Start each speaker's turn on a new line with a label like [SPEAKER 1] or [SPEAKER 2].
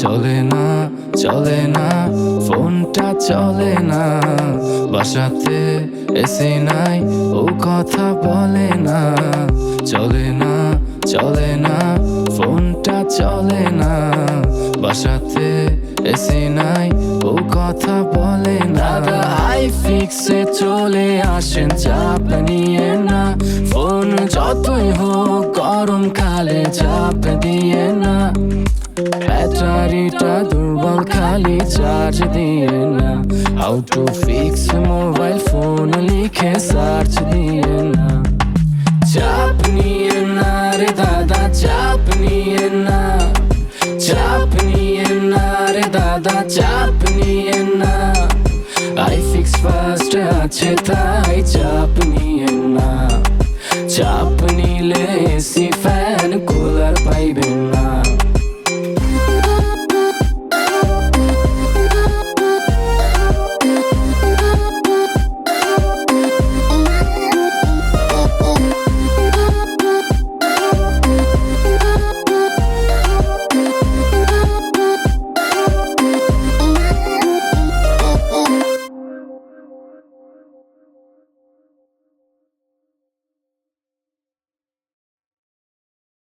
[SPEAKER 1] চলে না চলে না, ফোনটা চলে না, বাসাতে এসে নাই, ও কথা বলে না। চলে না চলে না, ফোনটা চলে না, বাসাতে এসে নাই, ও কথা বলে না। আই ফিক্সে চলে আসেন চাপ নিয়ে না। ফোন যতই হোক, গরম কালে চাপ দিয়ে ব্যাটারিটা দুর্বল খালি চার্জ দিয়ে না। How to fix mobile phone লিখে সার্চ দিয়ে না। চাপ নিয়ে না রে দাদা, চাপ নিয়ে না। চাপ নিয়ে না রে দাদা, চাপ নিয়ে না। আই ফিক্স ফার্স্ট আছে তাই চাপ নিয়ে না। চাপ নিলে